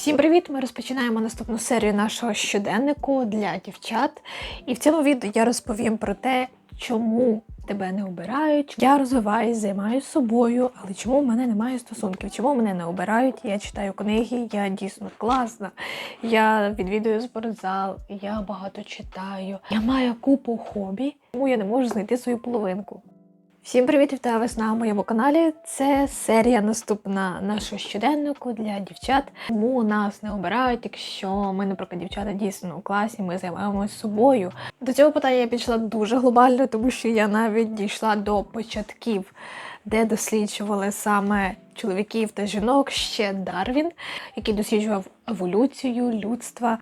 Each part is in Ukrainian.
Всім привіт! Ми розпочинаємо наступну серію нашого щоденнику для дівчат. І в цьому відео я розповім про те, чому тебе не обирають. Я розвиваюсь, займаюся собою, але чому в мене немає стосунків? Чому мене не обирають? Я читаю книги, я дійсно класна. Я відвідую спортзал, я багато читаю. Я маю купу хобі, тому я не можу знайти свою половинку. Всім привіт, вітаю вас на моєму каналі. Це серія наступна нашого щоденнику для дівчат. Тому нас не обирають, якщо ми, наприклад, дівчата дійсно у класі, ми займаємося собою. До цього питання я підійшла дуже глобально, тому що я навіть дійшла до початків, де досліджували саме чоловіків та жінок ще Дарвін, який досліджував еволюцію людства.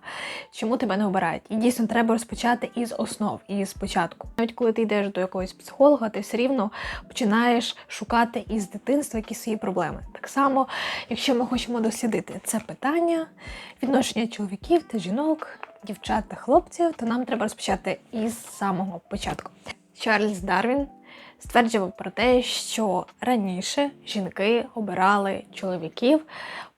Чому тебе не обирають? І дійсно треба розпочати із основ, із початку. Навіть коли ти йдеш до якогось психолога, ти все рівно починаєш шукати із дитинства якісь свої проблеми. Так само, якщо ми хочемо дослідити це питання, відношення чоловіків та жінок, дівчат та хлопців, то нам треба розпочати із самого початку. Чарльз Дарвін стверджував про те, що раніше жінки обирали чоловіків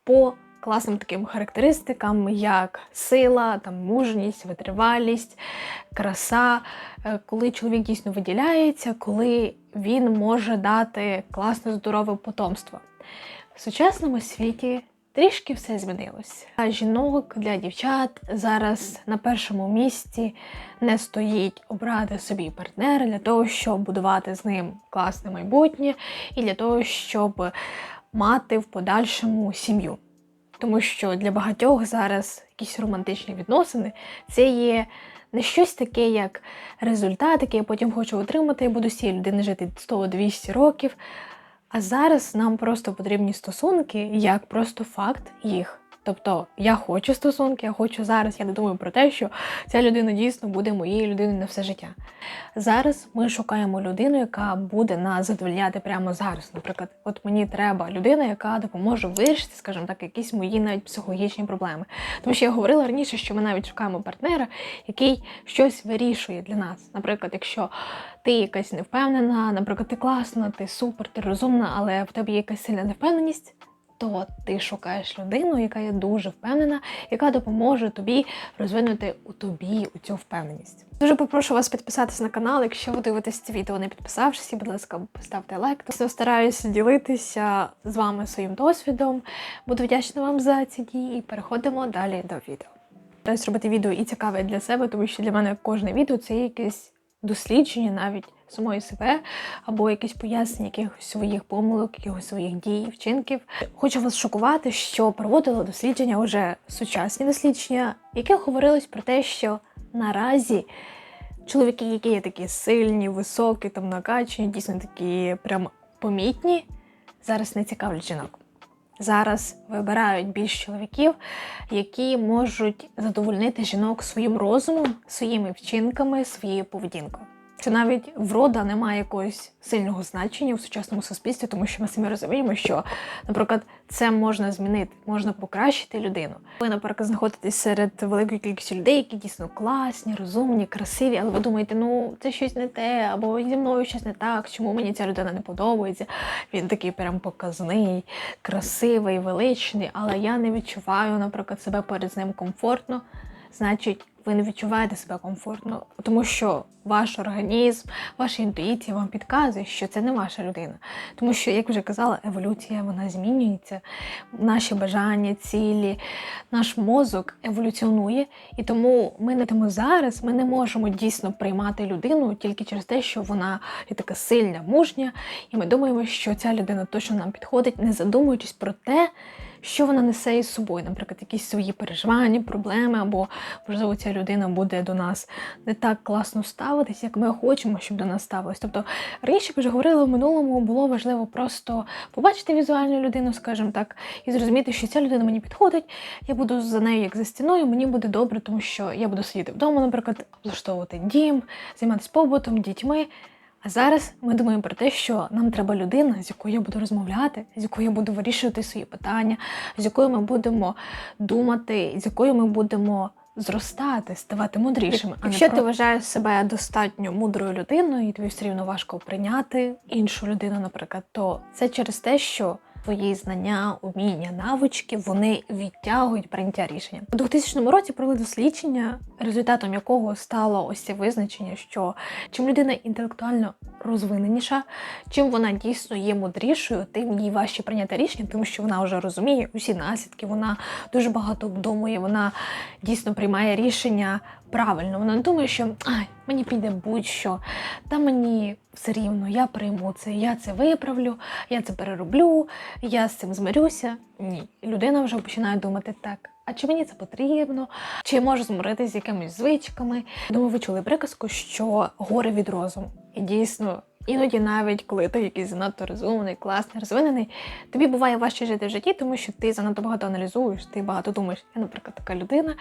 по класним таким характеристикам, як сила, там, мужність, витривалість, краса, Е, коли чоловік дійсно виділяється, коли він може дати класне здорове потомство. В сучасному світі трішки все змінилось. Жінок для дівчат зараз на першому місці не стоїть обрати собі партнера для того, щоб будувати з ним класне майбутнє, і для того, щоб мати в подальшому сім'ю. Тому що для багатьох зараз якісь романтичні відносини це є не щось таке, як результат, який я потім хочу отримати, я буду з цією людиною жити 100-200 років. А зараз нам просто потрібні стосунки як просто факт їх. Тобто я хочу стосунки, я хочу зараз. Я не думаю про те, що ця людина дійсно буде моєю людиною на все життя. Зараз ми шукаємо людину, яка буде нас задовольняти прямо зараз. Наприклад, от мені треба людина, яка допоможе вирішити, скажімо так, якісь мої навіть психологічні проблеми. Тому що я говорила раніше, що ми навіть шукаємо партнера, який щось вирішує для нас. Наприклад, якщо ти якась невпевнена, наприклад, ти класна, ти супер, ти розумна, але в тебе є якась сильна невпевненість то ти шукаєш людину, яка є дуже впевнена, яка допоможе тобі розвинути у тобі у цю впевненість. Дуже попрошу вас підписатися на канал. Якщо ви дивитесь це відео, не підписавшись, будь ласка, поставте лайк. Я стараюся ділитися з вами своїм досвідом. Буду вдячна вам за ці дії і переходимо далі до відео. Стараюсь робити відео і цікаве для себе, тому що для мене кожне відео це якесь дослідження навіть самої себе, або якесь пояснення якихось своїх помилок, якихось своїх дій, вчинків. Хочу вас шокувати, що проводило дослідження вже сучасні дослідження, яке говорилось про те, що наразі чоловіки, які є такі сильні, високі, там накачані, дійсно такі прям помітні, зараз не цікавлять жінок. Зараз вибирають більш чоловіків, які можуть задовольнити жінок своїм розумом, своїми вчинками, своєю поведінкою. Що навіть врода не має якогось сильного значення в сучасному суспільстві, тому що ми самі розуміємо, що, наприклад, це можна змінити, можна покращити людину. Ви, наприклад, знаходитесь серед великої кількості людей, які дійсно класні, розумні, красиві, але ви думаєте, ну це щось не те, або зі мною щось не так, чому мені ця людина не подобається. Він такий прям показний, красивий, величний, але я не відчуваю, наприклад, себе перед ним комфортно. Значить, ви не відчуваєте себе комфортно, тому що ваш організм, ваша інтуїція вам підказує, що це не ваша людина. Тому що, як вже казала, еволюція вона змінюється, наші бажання, цілі, наш мозок еволюціонує, і тому ми не тому зараз ми не можемо дійсно приймати людину тільки через те, що вона є така сильна, мужня, і ми думаємо, що ця людина точно нам підходить, не задумуючись про те що вона несе із собою, наприклад, якісь свої переживання, проблеми, або, можливо, ця людина буде до нас не так класно ставитись, як ми хочемо, щоб до нас ставилось. Тобто раніше вже говорила в минулому, було важливо просто побачити візуальну людину, скажімо так, і зрозуміти, що ця людина мені підходить, я буду за нею як за стіною, мені буде добре, тому що я буду сидіти вдома, наприклад, влаштовувати дім, займатися побутом, дітьми. А зараз ми думаємо про те, що нам треба людина, з якою я буду розмовляти, з якою я буду вирішувати свої питання, з якою ми будемо думати, з якою ми будемо зростати, ставати мудрішими. А Якщо про... ти вважаєш себе достатньо мудрою людиною, і тобі все рівно важко прийняти іншу людину, наприклад, то це через те, що Твої знання, уміння, навички вони відтягують прийняття рішення. У 2000 році провели дослідження, результатом якого стало ось це визначення, що чим людина інтелектуально розвиненіша, чим вона дійсно є мудрішою, тим їй важче прийняти рішення, тому що вона вже розуміє усі наслідки, вона дуже багато обдумує, вона дійсно приймає рішення правильно. Вона не думає, що ай, мені піде будь-що, та мені все рівно, я прийму це, я це виправлю, я це перероблю, я з цим змирюся. Ні, людина вже починає думати так. А чи мені це потрібно? Чи я можу змиритися з якимись звичками? Думаю, ви чули приказку, що горе від розуму. І дійсно, іноді навіть коли ти якийсь занадто розумний, класний, розвинений, тобі буває важче жити в житті, тому що ти занадто багато аналізуєш, ти багато думаєш. Я, наприклад, така людина.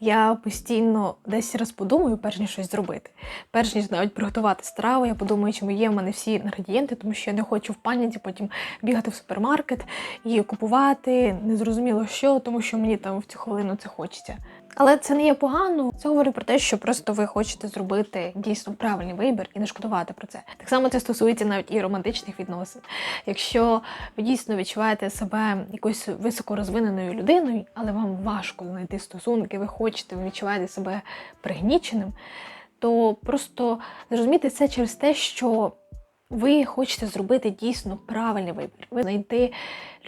Я постійно десь раз подумаю, перш ніж щось зробити. Перш ніж навіть приготувати страву, я подумаю, чи є в мене всі інгредієнти, тому що я не хочу в паніці потім бігати в супермаркет і купувати незрозуміло що, тому що мені там в цю хвилину це хочеться. Але це не є погано. Це говорить про те, що просто ви хочете зробити дійсно правильний вибір і не шкодувати про це. Так само це стосується навіть і романтичних відносин. Якщо ви дійсно відчуваєте себе якоюсь високорозвиненою людиною, але вам важко знайти стосунки, ви хочете, ви відчуваєте себе пригніченим, то просто зрозуміти це через те, що ви хочете зробити дійсно правильний вибір. Ви знайти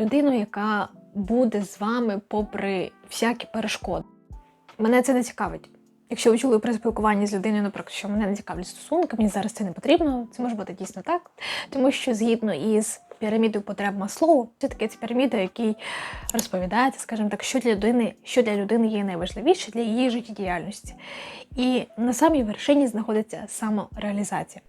людину, яка буде з вами попри всякі перешкоди. Мене це не цікавить. Якщо ви чули при спілкуванні з людиною, наприклад, що мене не цікавлять стосунки, мені зараз це не потрібно, це може бути дійсно так. Тому що згідно із пірамідою потреб Маслоу, це таке це піраміда, який розповідається, скажімо так, що для людини, що для людини є найважливіше для її життєдіяльності. І на самій вершині знаходиться самореалізація.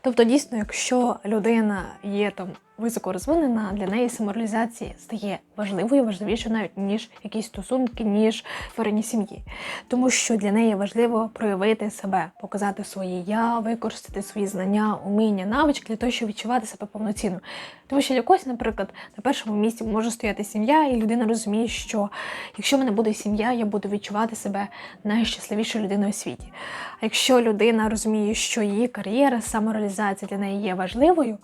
Тобто, дійсно, якщо людина є там високорозвинена, для неї самореалізація стає важливою, важливішою навіть ніж якісь стосунки, ніж створення сім'ї. Тому що для неї важливо проявити себе, показати своє я, використати свої знання, уміння, навички для того, щоб відчувати себе повноцінно. Тому що для когось, наприклад, на першому місці може стояти сім'я, і людина розуміє, що якщо в мене буде сім'я, я буду відчувати себе найщасливішою людиною у світі. А якщо людина розуміє, що її кар'єра, самореалізація для неї є важливою,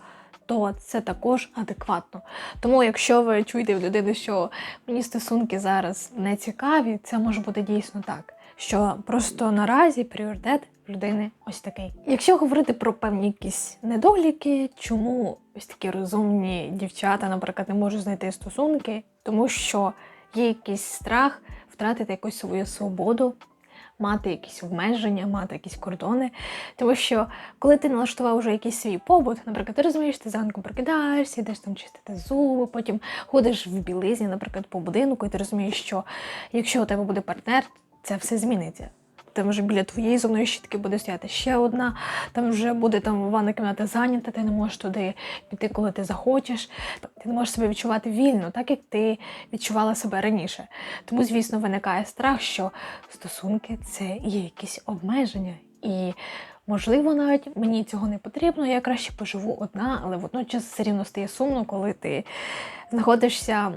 то це також адекватно. Тому, якщо ви чуєте в людини, що мені стосунки зараз не цікаві, це може бути дійсно так. Що просто наразі пріоритет людини ось такий. Якщо говорити про певні якісь недоліки, чому ось такі розумні дівчата, наприклад, не можуть знайти стосунки, тому що є якийсь страх втратити якусь свою свободу, мати якісь обмеження, мати якісь кордони. Тому що коли ти налаштував вже якийсь свій побут, наприклад, ти розумієш, ти зранку прокидаєшся, йдеш там чистити зуби, потім ходиш в білизні, наприклад, по будинку, і ти розумієш, що якщо у тебе буде партнер, це все зміниться. Там вже біля твоєї зубної щітки буде стояти ще одна, там вже буде там ванна кімната зайнята, ти не можеш туди піти, коли ти захочеш. Ти не можеш себе відчувати вільно, так як ти відчувала себе раніше. Тому, звісно, виникає страх, що стосунки це є якісь обмеження. І, можливо, навіть мені цього не потрібно, я краще поживу одна, але водночас все рівно стає сумно, коли ти знаходишся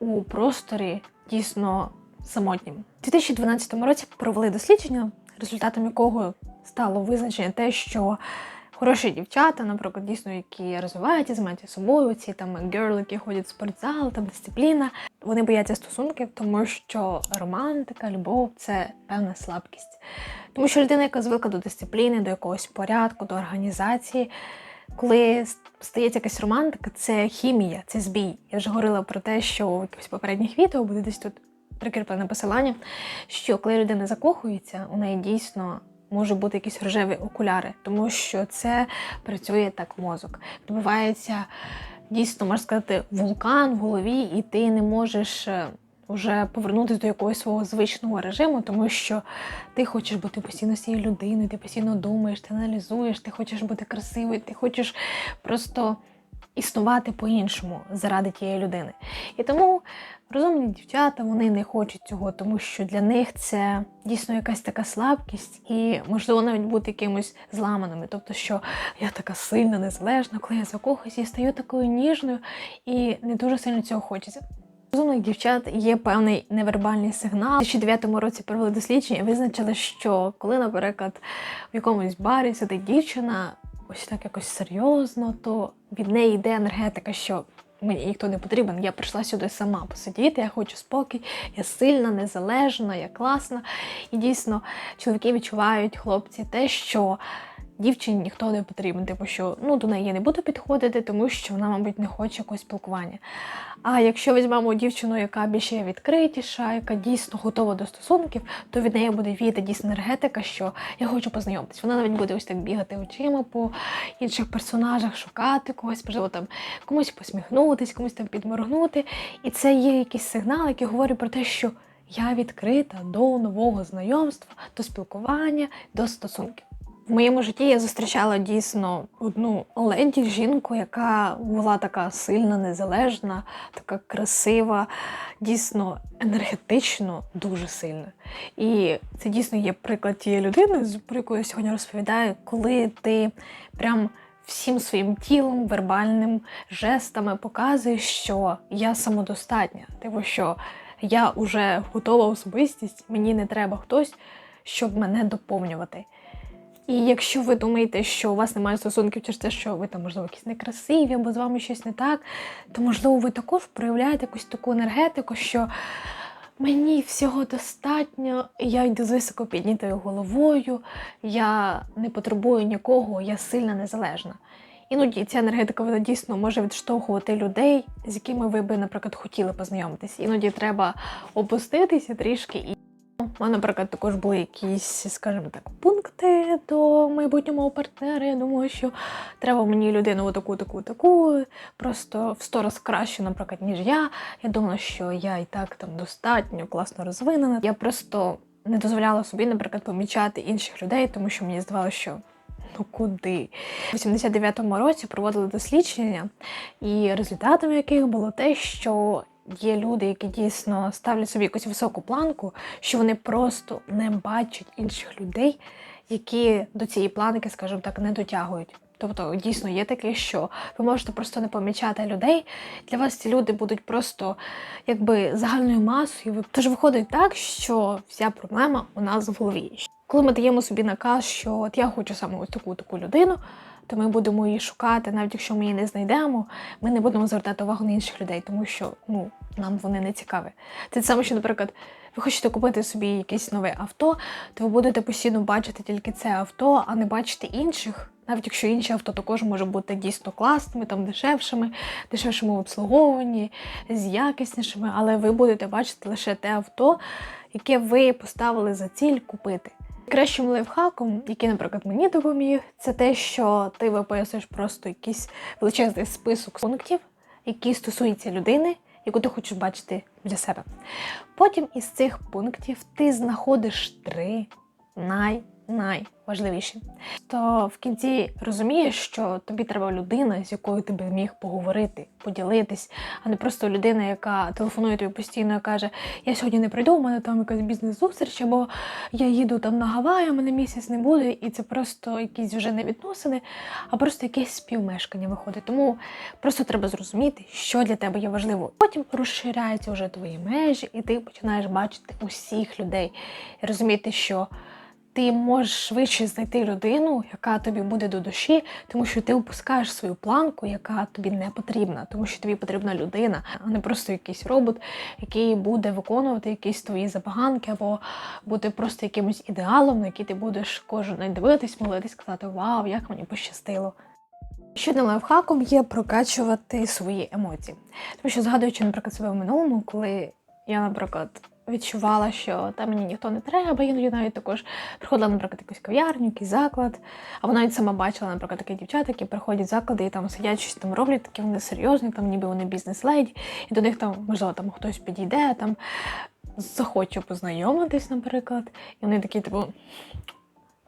у просторі дійсно самотнім. У 2012 році провели дослідження, результатом якого стало визначення те, що хороші дівчата, наприклад, дійсно, які розвиваються, займаються собою, ці там герли, які ходять в спортзал, там дисципліна, вони бояться стосунків, тому що романтика, любов це певна слабкість. Тому що людина, яка звикла до дисципліни, до якогось порядку, до організації. Коли стається якась романтика, це хімія, це збій. Я вже говорила про те, що в якихось попередніх відео буде десь тут прикріплене посилання, що коли людина закохується, у неї дійсно може бути якісь рожеві окуляри, тому що це працює так мозок. Відбувається дійсно, можна сказати, вулкан в голові, і ти не можеш. Вже повернутися до якогось свого звичного режиму, тому що ти хочеш бути постійно цією людиною, ти постійно думаєш, ти аналізуєш, ти хочеш бути красивою, ти хочеш просто існувати по-іншому заради тієї людини. І тому розумні дівчата вони не хочуть цього, тому що для них це дійсно якась така слабкість, і можливо навіть бути якимось зламаними. Тобто, що я така сильна, незалежна, коли я закохуюся, я стаю такою ніжною і не дуже сильно цього хочеться. Розумних дівчат є певний невербальний сигнал. У 2009 році провели дослідження і визначили, що коли, наприклад, в якомусь барі сидить дівчина, ось так якось серйозно, то від неї йде енергетика, що мені ніхто не потрібен. Я прийшла сюди сама посидіти, я хочу спокій, я сильна, незалежна, я класна. І дійсно, чоловіки відчувають хлопці те, що дівчині ніхто не потрібен, типу, що ну до неї я не буду підходити, тому що вона, мабуть, не хоче якогось спілкування. А якщо візьмемо дівчину, яка більше відкритіша, яка дійсно готова до стосунків, то від неї буде віяти дійсно енергетика, що я хочу познайомитись. Вона навіть буде ось так бігати очима по інших персонажах, шукати когось, можливо, там комусь посміхнутись, комусь там підморгнути. І це є якийсь сигнал, який говорить про те, що я відкрита до нового знайомства, до спілкування, до стосунків. В моєму житті я зустрічала дійсно одну леді, жінку, яка була така сильна, незалежна, така красива, дійсно енергетично дуже сильна. І це дійсно є приклад тієї людини, про яку я сьогодні розповідаю, коли ти прям всім своїм тілом, вербальним жестами показуєш, що я самодостатня, типу, що я вже готова особистість, мені не треба хтось, щоб мене доповнювати. І якщо ви думаєте, що у вас немає стосунків через те, що ви там, можливо, якісь некрасиві або з вами щось не так, то можливо ви також проявляєте якусь таку енергетику, що мені всього достатньо, я йду з високо піднятою головою, я не потребую нікого, я сильна незалежна. Іноді ця енергетика вона дійсно може відштовхувати людей, з якими ви би, наприклад, хотіли познайомитися. Іноді треба опуститися трішки і у мене, наприклад, також були якісь, скажімо так, пункти до майбутнього партнера. Я думаю, що треба мені людину таку, таку, таку, просто в сто раз краще, наприклад, ніж я. Я думала, що я і так там достатньо класно розвинена. Я просто не дозволяла собі, наприклад, помічати інших людей, тому що мені здавалося, що. Ну куди? У 89-му році проводили дослідження, і результатом яких було те, що є люди, які дійсно ставлять собі якусь високу планку, що вони просто не бачать інших людей, які до цієї планки, скажімо так, не дотягують. Тобто дійсно є таке, що ви можете просто не помічати людей. Для вас ці люди будуть просто якби загальною масою. Тож виходить так, що вся проблема у нас в голові. Коли ми даємо собі наказ, що от я хочу саме ось таку таку людину, то ми будемо її шукати, навіть якщо ми її не знайдемо, ми не будемо звертати увагу на інших людей, тому що ну нам вони не цікаві. Це саме, що, наприклад, ви хочете купити собі якесь нове авто, то ви будете постійно бачити тільки це авто, а не бачити інших. Навіть якщо інші авто також може бути дійсно класними, там дешевшими, дешевшими в обслуговуванні, з якіснішими, але ви будете бачити лише те авто, яке ви поставили за ціль купити. Кращим лайфхаком, який, наприклад, мені допоміг, це те, що ти виписуєш просто якийсь величезний список пунктів, які стосуються людини, яку ти хочеш бачити для себе. Потім із цих пунктів ти знаходиш три най найважливіші. То в кінці розумієш, що тобі треба людина, з якою ти би міг поговорити, поділитись, а не просто людина, яка телефонує тобі постійно і каже: Я сьогодні не прийду, у мене там якась бізнес-зустріч, або я їду там на Гаваї, у мене місяць не буде, і це просто якісь вже не відносини, а просто якесь співмешкання виходить. Тому просто треба зрозуміти, що для тебе є важливо. Потім розширяються вже твої межі, і ти починаєш бачити усіх людей і розуміти, що ти можеш швидше знайти людину, яка тобі буде до душі, тому що ти опускаєш свою планку, яка тобі не потрібна, тому що тобі потрібна людина, а не просто якийсь робот, який буде виконувати якісь твої забаганки, або бути просто якимось ідеалом, на який ти будеш кожен день дивитись, молитись, сказати Вау, як мені пощастило. Ще одним лайфхаком є прокачувати свої емоції. Тому що згадуючи, наприклад, себе в минулому, коли я, наприклад, відчувала, що там мені ніхто не треба, іноді навіть також приходила, наприклад, якусь кав'ярню, якийсь заклад. А вона навіть сама бачила, наприклад, таких дівчат, які приходять в заклади і там сидять, щось там роблять, такі вони серйозні, там ніби вони бізнес-леді, і до них там, можливо, там хтось підійде, там захоче познайомитись, наприклад. І вони такі, типу.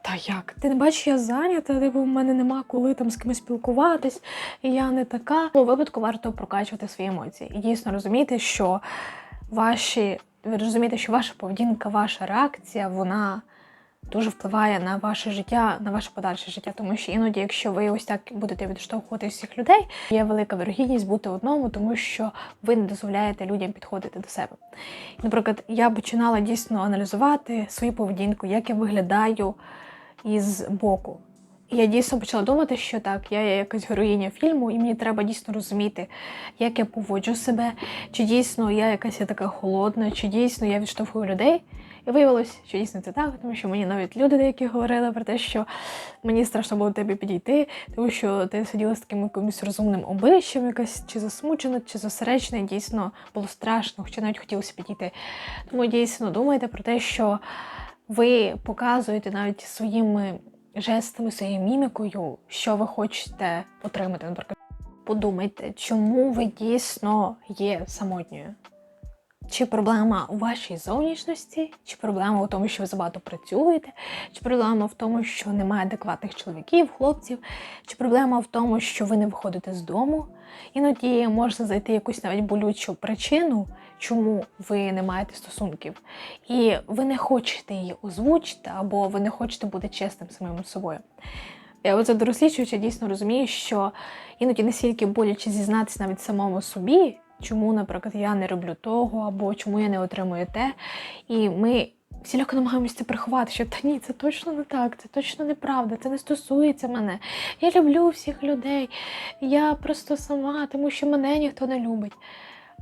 Та як? Ти не бачиш, я зайнята, типу, в мене нема коли там з кимось спілкуватись, і я не така. У випадку варто прокачувати свої емоції і дійсно розуміти, що ваші, ви розумієте, що ваша поведінка, ваша реакція, вона дуже впливає на ваше життя, на ваше подальше життя. Тому що іноді, якщо ви ось так будете відштовхувати всіх людей, є велика вирогідність бути одному, тому що ви не дозволяєте людям підходити до себе. Наприклад, я починала дійсно аналізувати свою поведінку, як я виглядаю із боку. Я дійсно почала думати, що так, я якась героїня фільму, і мені треба дійсно розуміти, як я поводжу себе, чи дійсно я якась я така холодна, чи дійсно я відштовхую людей. І виявилось, що дійсно це так, тому що мені навіть люди деякі говорили про те, що мені страшно було до тебе підійти, тому що ти сиділа з таким якимось розумним обличчям, якась чи засмучена, чи зосереджена, і дійсно було страшно, хоча навіть хотілося підійти. Тому дійсно думайте про те, що ви показуєте навіть своїми жестами, своєю мімікою, що ви хочете отримати. Наприклад, подумайте, чому ви дійсно є самотньою. Чи проблема у вашій зовнішності, чи проблема у тому, що ви забагато працюєте, чи проблема в тому, що немає адекватних чоловіків, хлопців, чи проблема в тому, що ви не виходите з дому. Іноді можна знайти якусь навіть болючу причину, чому ви не маєте стосунків, і ви не хочете її озвучити, або ви не хочете бути чесним самим собою. Я оце дорослічуючи, дійсно розумію, що іноді настільки боляче зізнатися навіть самому собі, чому, наприклад, я не роблю того, або чому я не отримую те. І ми всіляко намагаємося це приховати, що та ні, це точно не так, це точно неправда, це не стосується мене. Я люблю всіх людей, я просто сама, тому що мене ніхто не любить.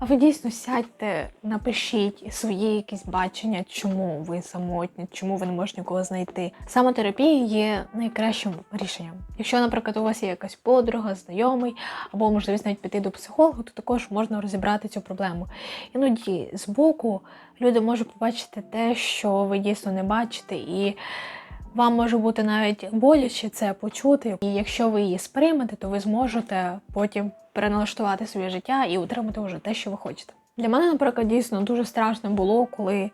А ви дійсно сядьте, напишіть свої якісь бачення, чому ви самотні, чому ви не можете нікого знайти. Самотерапія є найкращим рішенням. Якщо, наприклад, у вас є якась подруга, знайомий, або можливість навіть піти до психолога, то також можна розібрати цю проблему. Іноді збоку люди можуть побачити те, що ви дійсно не бачите, і вам може бути навіть боляче це почути. І якщо ви її сприймете, то ви зможете потім переналаштувати своє життя і отримати вже те, що ви хочете. Для мене, наприклад, дійсно дуже страшно було, коли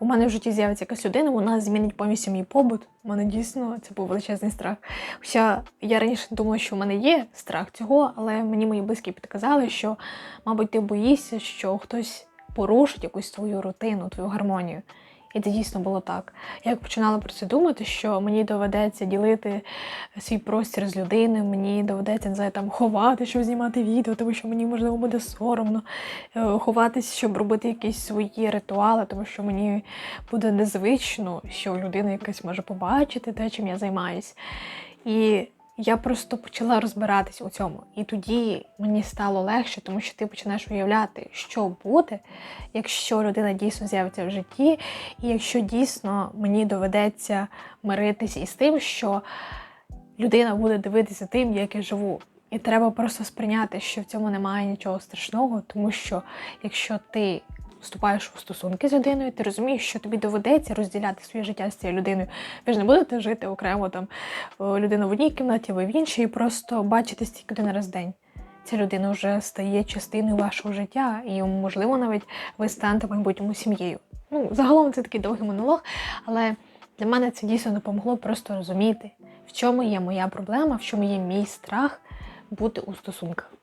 у мене в житті з'явиться якась людина, вона змінить повністю мій побут. У мене дійсно це був величезний страх. Хоча я раніше думала, що в мене є страх цього, але мені мої близькі підказали, що, мабуть, ти боїшся, що хтось порушить якусь твою рутину, твою гармонію. І це дійсно було так. Я починала про це думати, що мені доведеться ділити свій простір з людиною, мені доведеться не знаю, там ховати, щоб знімати відео, тому що мені можливо буде соромно е, ховатись, щоб робити якісь свої ритуали, тому що мені буде незвично, що людина якась може побачити те, чим я займаюсь. І я просто почала розбиратись у цьому. І тоді мені стало легше, тому що ти починаєш уявляти, що буде, якщо людина дійсно з'явиться в житті, і якщо дійсно мені доведеться миритися із тим, що людина буде дивитися тим, як я живу. І треба просто сприйняти, що в цьому немає нічого страшного, тому що якщо ти вступаєш у стосунки з людиною, ти розумієш, що тобі доведеться розділяти своє життя з цією людиною. Ви ж не будете жити окремо там людина в одній кімнаті, ви в іншій, і просто бачитесь тільки один раз в день. Ця людина вже стає частиною вашого життя, і, можливо, навіть ви станете майбутньому сім'єю. Ну, загалом це такий довгий монолог, але для мене це дійсно допомогло просто розуміти, в чому є моя проблема, в чому є мій страх бути у стосунках.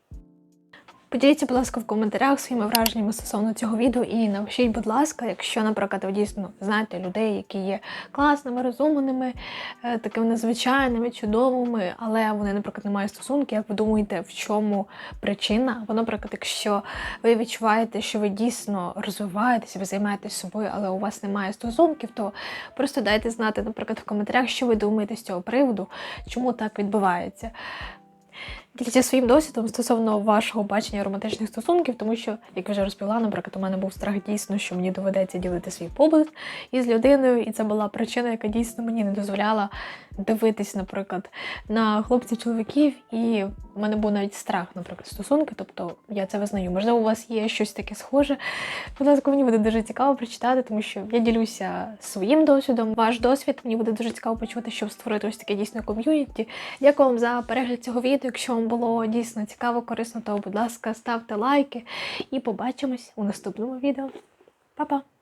Поділіться, будь ласка, в коментарях своїми враженнями стосовно цього відео і напишіть, будь ласка, якщо, наприклад, ви дійсно знаєте людей, які є класними, розумними, е, такими незвичайними, чудовими, але вони, наприклад, не мають стосунки. Як ви думаєте, в чому причина? Або, наприклад, якщо ви відчуваєте, що ви дійсно розвиваєтеся, ви займаєтесь собою, але у вас немає стосунків, то просто дайте знати, наприклад, в коментарях, що ви думаєте з цього приводу, чому так відбувається. Діліться своїм досвідом стосовно вашого бачення романтичних стосунків, тому що, як я вже розповіла, наприклад, у мене був страх дійсно, що мені доведеться ділити свій побут із людиною, і це була причина, яка дійсно мені не дозволяла дивитись, наприклад, на хлопців-чоловіків, і в мене був навіть страх, наприклад, стосунки. Тобто я це визнаю. Можливо, у вас є щось таке схоже. Будь ласка, мені буде дуже цікаво прочитати, тому що я ділюся своїм досвідом. Ваш досвід мені буде дуже цікаво почути, щоб створити ось таке дійсно ком'юніті. Дякую вам за перегляд цього відео. Якщо вам було дійсно цікаво, корисно, то будь ласка, ставте лайки і побачимось у наступному відео. Па-па!